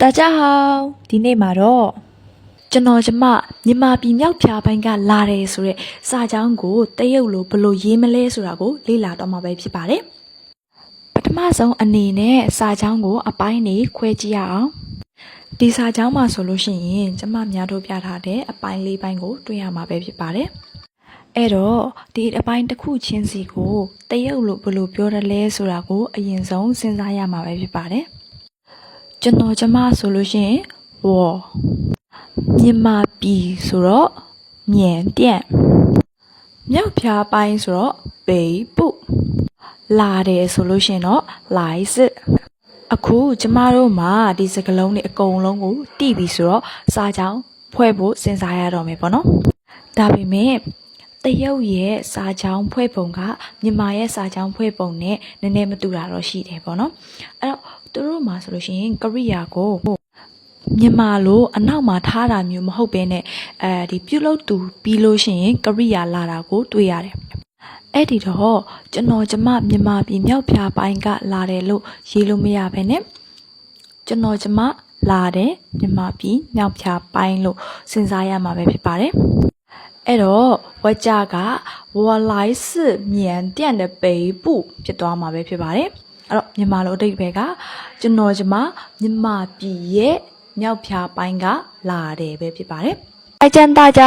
大家好ဒီနေ့မှာတော့ကျွန်တော်ကျမမြန်မာပြည်မြောက်ဖြာပိုင်းကလာတယ်ဆိုတဲ့စာကြောင်းကိုတရုတ်လိုဘယ်လိုရေးမလဲဆိုတာကိုလေ့လာတော့မှာပဲဖြစ်ပါတယ်ပထမဆုံးအနေနဲ့စာကြောင်းကိုအပိုင်းနေခွဲကြည့်ရအောင်ဒီစာကြောင်းမှာဆိုလို့ရှိရင်ကျမများတို့ပြထားတဲ့အပိုင်းလေးပိုင်းကိုတွေ့ရမှာပဲဖြစ်ပါတယ်အဲ့တော့ဒီအပိုင်းတစ်ခုချင်းစီကိုတရုတ်လိုဘယ်လိုပြောရလဲဆိုတာကိုအရင်ဆုံးစဉ်းစားရမှာပဲဖြစ်ပါတယ် ကျွန်တော်ကျမဆိုလို့ရှိရင်ဝမြန်မာပြည်ဆိုတော့မြန်ပြန့်မြောက်ဖြားပိုင်းဆိုတော့ပေပုလာတယ်ဆိုလို့ရှိရင်တော့လိုင်စစ်အခုကျမတို့မှာဒီစကလုံးတွေအကုန်လုံးကိုတီးပြီးဆိုတော့စာကြောင်းဖွဲ့ဖို့စဉ်းစားရတော့မယ်ပေါ့နော်ဒါပေမဲ့ တရုတ်ရဲ့စာကြောင်းဖွဲ့ပုံကမြန်မာရဲ့စာကြောင်းဖွဲ့ပုံနဲ့နည်းနည်းမတူတာတော့ရှိတယ်ပေါ့နော်အဲ့တော့သူတို့မှာဆိုလို့ရှိရင်ကရိယာကိုမြန်မာလိုအနောက်မှာထားတာမျိုးမဟုတ်ဘဲနဲ့အဲဒီပြုတ်လို့တူပြီးလို့ရှိရင်ကရိယာလာတာကိုတွေ့ရတယ်အဲ့ဒီတော့ကျွန်တော်ကျမမြန်မာပြည်မြောက်ဖြာပိုင်းကလာတယ်လို့ရေးလို့မရဘဲနဲ့ကျွန်တော်ကျမလာတယ်မြန်မာပြည်မြောက်ဖြာပိုင်းလို့စဉ်းစားရမှာပဲဖြစ်ပါတယ် အဲ့တော့ဝကြကဝလိုင်းစမြန်တန်တဲ့ပေပုဖြစ်သွားမှာပဲဖြစ်ပါတယ်အဲ့တော့မြန်မာလိုအဓိပ္ပာယ်ကကျွန်တော်ကျမမြန်မာပြည်ရဲ့မြောက်ဖြာပိုင်းကလာတယ်ပဲဖြစ်ပါတယ်အိုက်ကျန်တာကြ